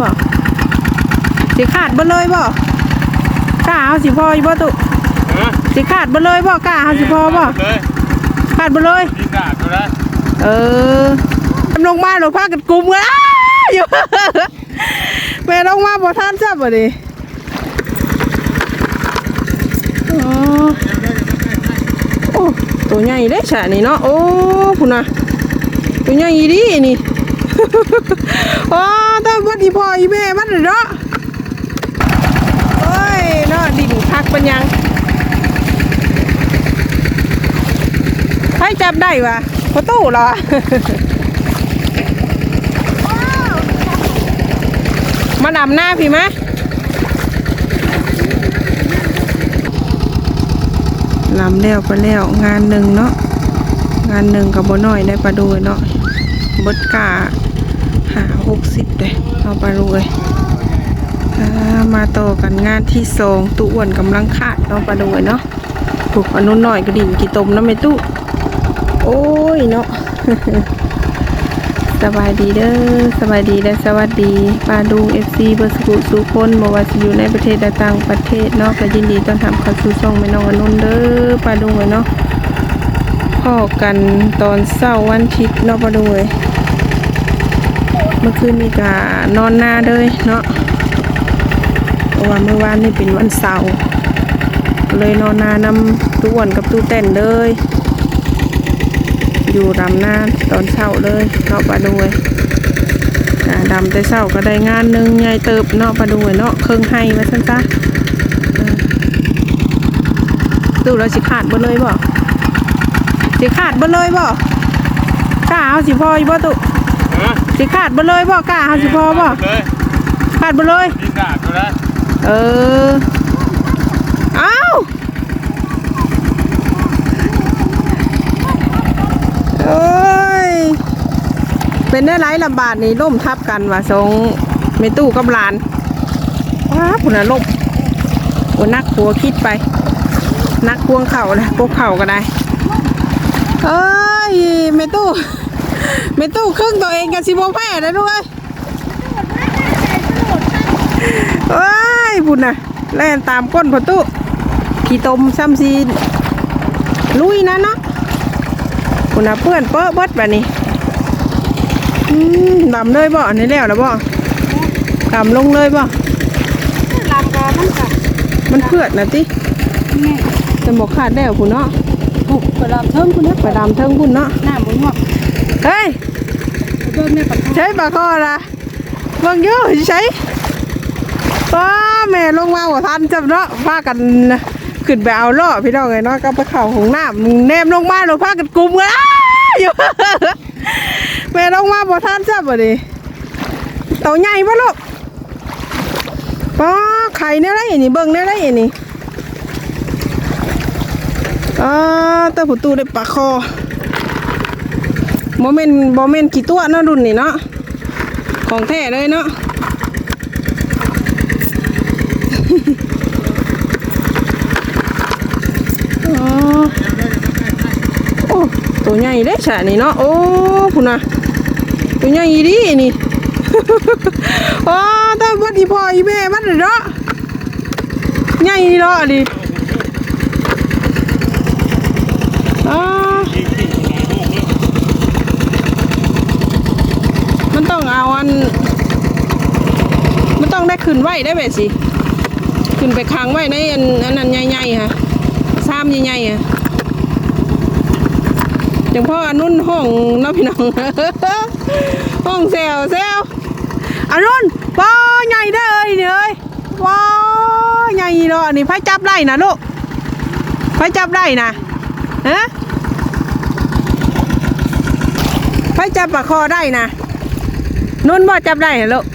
บ่สิขาดบ่เลยบ่กล้าเอาสิพออยู่บ่ตุฮะสิขาดบ่เลยบ่กล้าเอาสิพอบ่เลยขาดบ่เลยดินดาดอยู่แล้วเออทำลงมาหลวงพากันกลุ่มกันอ้าอยู่แม่ลงมาบ่ทันจับบ่ดิอ๋อโอ้ตัวใหญ่เด้ฉะนี่เนาะโอ้พุ่นน่ะตัวใหญ่อีดีนี่ โอ้ถ้าบ่อีพ่ออีแม่มันเนาะโอ้ยเนาะดินคักปัญญังใครจับได้วะพอตู้เหรอมาดำหน้าพี่มะลำแล้วไปแล้วงานหนึ่งเนาะงานหนึ่งกับบน้อยได้ปลาดูเนาะ บดกาหาหกสิบเลยเอาปลาดูเลยอ่ามาต่อกันงานที่สองตู้อ้วนกำลังขาดเนาะปลาดูเนาะถูกอันนู้นหน่อยกระดิ่งกี่ตมนะไม่ตู้โอ้ยเนาะสบายดีเด้อสบายดีและสวัสดีปาดูเอฟซีเบอร์สกุสุคนบ่ว่าสิอยู่ในประเทศและต่างประเทศเนาะก็ยินดีต้อนรับเข้าสู่ช่องแม่น้องอนุนเด้อปาดูเอ้ยเนาะพ่อกันตอนเช้าวันอาทิตย์เนาะปาดูเอ้ย เมื่อคืนนี่ก็นอนหน้าเลยเนาะเพราะว่าเมื่อวานนี่เป็นวันเสาร์เลยนอนหน้านำตู้อวนกับตู้เต้นเลย อยู่ดำหน้าตอนเช้าเลยเนาะปลาด้วยอ่าดำแต่เช้าก็ได้งานหนึ่งใหญ่เติบเนาะปลาด้วยเนาะเครื่องให้มาสั้นซะอ่าตู้เราสิขาดบ่เลยบ่สิขาดบ่เลยบ่ก้าเอาสิพออยู่บ่ตุฮะ สิขาดบ่เลยบ่กล้าเอาสิพอบ่เลยขาดบ่เลยดินดาดอยู่แล้วเออ เอ้า โอ้ย เป็นได้ไรลำบากนี่ล่มทับกันว่ะสองเมตู้กับหลานว้าผุนน่ะล่มโอ้นักหัวคิดไป นักพวงเข่าเลยพวกเข่าก็ได้ เอ้ยเมตู้ เมตู้ครึ่งตัวเองกันสิโมแพ้เลยด้วยเอ้ยพุ่นน่ะแล่นตามก้นประตูขี่ตมซ้ำซีลุยนะเนาะพุ่นน่ะเพื่อนเปิ้เบิดแบบนี้อืมดำเลยบ่อันนี้แล้วแล้วบ่ดำลงเลยบ่ลำกามันค่ะมันเพื่อนนะติแม่จะบอกขาดแล้วพุ่นเนาะถูกไปลำเทิงคุณนะไปดำเทิงพุ่นเนาะหน้าบุญหอก เฮ้ยเบิ่งในปากกาใช้ปลาคอละเบิ่งอยู่ใช้ป้าแม่ลงมาหัวทันจับเนาะพากันขึ้นไปเอาล่อพี่น้องไงเนาะก็ไปเข่าของหน้ำแนมลงมาเราพากันกลุ่มกันอยู่แม่ลงมาบ่ทันจับบ่ดิเต่าใหญ่ปะลูกป้าไข่เนี่ยไรนี่เบิ่งเนี่ยไรนี่อ่าเต้าผู้ตูได้ปลาคอ โมเมนโมเมนกี่ตัวเนาะรุ่นนี่เนาะของแท้เลยเนาะอ๋อโอ้ตัวใหญ่เด้ฉะนี่เนาะโอ้พุ่นะตัวใหญ่ดีนี่อ๋อถ้าวัดอีพ่ออีแม่มันเนาะใหญ่เนาะดิอ๋อ มันต้องเอาอัน มัน ต้องได้ขึ้นไหวได้แบบสิ ขึ้นไปค้างไหวในอันอันนั้นใหญ่ๆฮะซ้ำใหญ่ๆฮะจังพ่ออนุ่นห้องเนาะพี่น้องห้องแซวแซวอันนุ่นว้าใหญ่ได้เอ้ยเนี่ยเอ้ยว้าใหญ่เนาะนี่ไผจับได้นะลูกไผจับได้นะฮะไผจับปลาคอได้นะนุ่นบ่จับได้เหรอลูก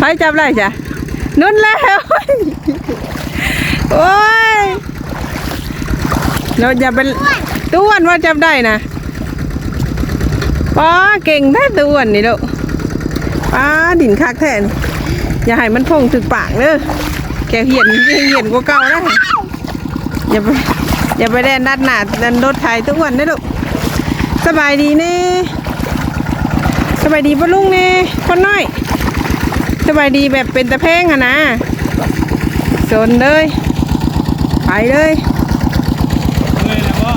ไผจับได้จ้ะนุ่นแล้วโอ้ยเราอย่าเป็นต้วนว่าจับได้นะป้าเก่งแท้ต้วนนี่ลูกป้าดินคักแท้นอย่าให้มันพงถึกปากเด้อแกเหียนเหียนกว่าเก่านะอย่าไปอย่าไปแดนดัดหนาดันรถไถทุกวันได้อลูกสบายดีเน่สบายดีปะลุงเน่คนน้อย สบายดีแบบเป็นตะเพงอะนะสนเลย ไปเลยเมื่อยแล้วบ่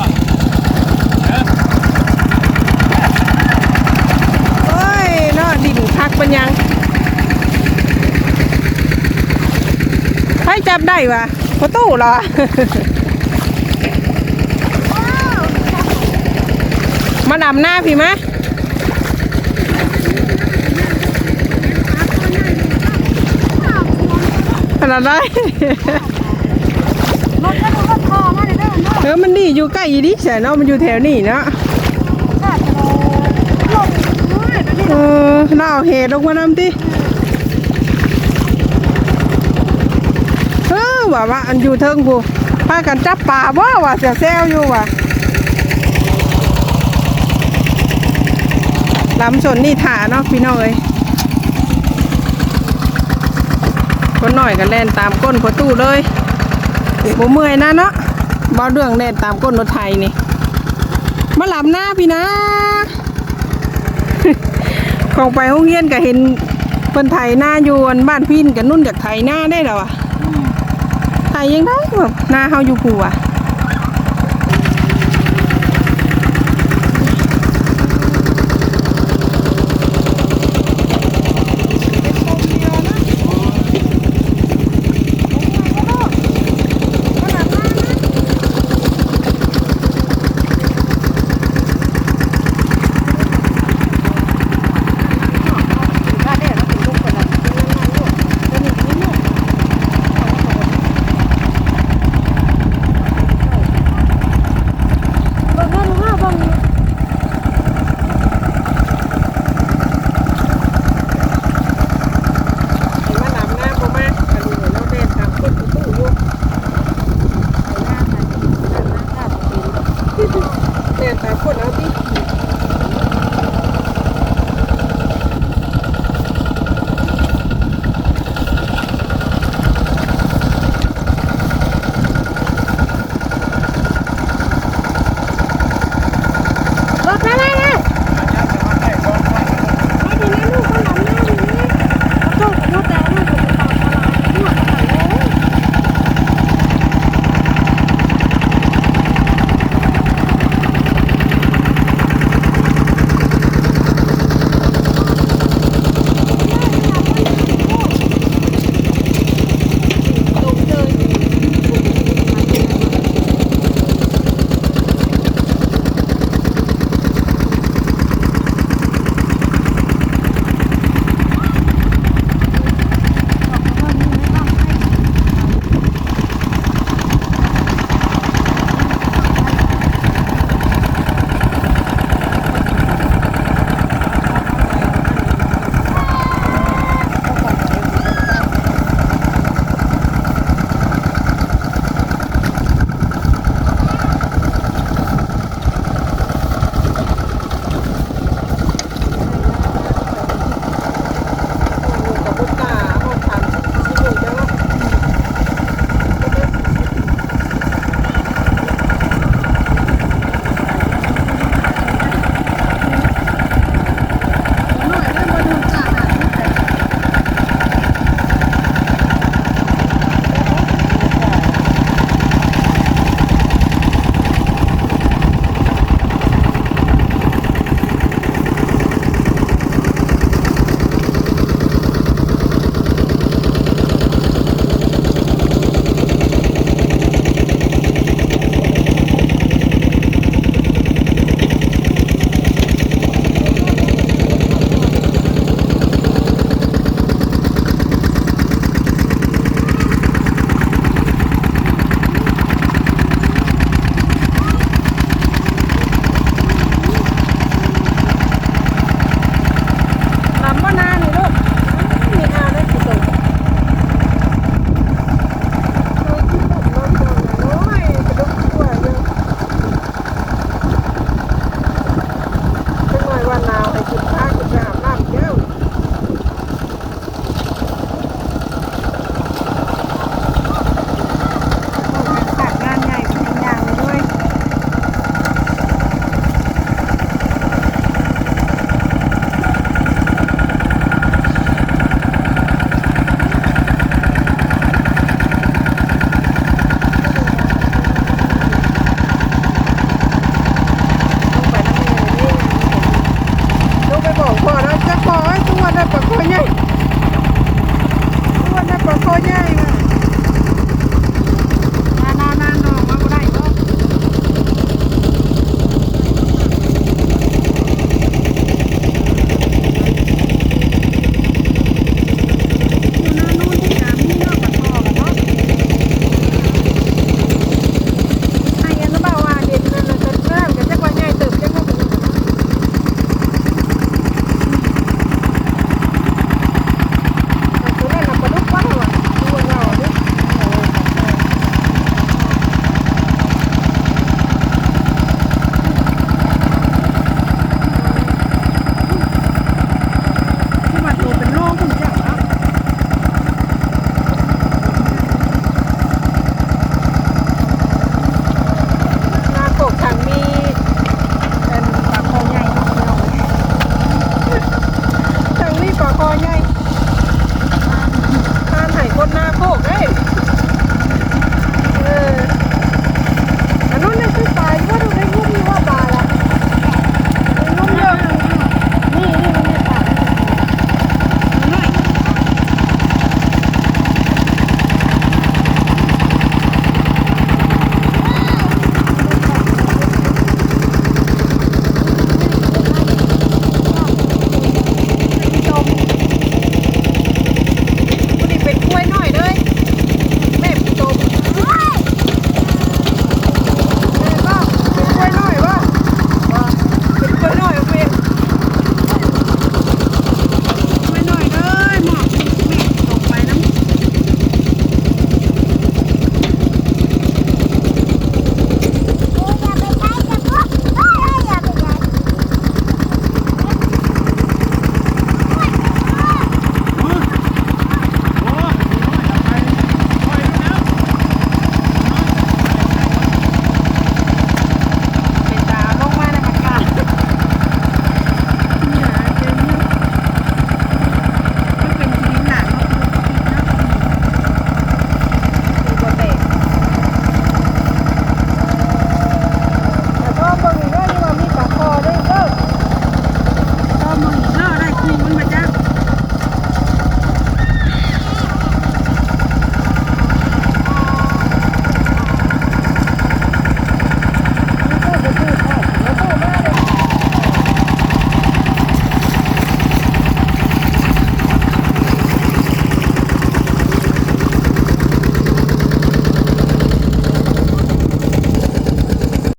เออโอ้ยนาดินคักเป็นยังให้จับได้วะประตูเหรอมาดำหน้าพี่ไหมะ ขนาดไรรถก็ดูรถคอมาเลยเด้อเนาะเออมันดีอยู่ใกล้อีดิแสนเนาะมันอยู่แถวนี้เนาะชาติเราลงด้วยแบบนี้เออเล่าเหตุลงมานำติเออว่าว่าอันอยู่เทิงกูพากันจับปลาว่าว่าเสียแซวอยู่ว่ะลำสนนี่ถ่าเนาะพี่น้องเอ้ย คนหน่อยกันแล่นตามก้นประตูเลยบ่เมื่อยนะเนาะบ่เรื่องแล่นตามก้นรถไทยนี่มาหลับหน้าพี่นะ ของไปห้องเรียนก็เห็นเพิ่นไทยหน้าอยู่อันบ้านพินกับนุ่นจากไทยหน้าได้แล้วอะไถยังได้แบบหน้าเฮาอยู่ผู้อะ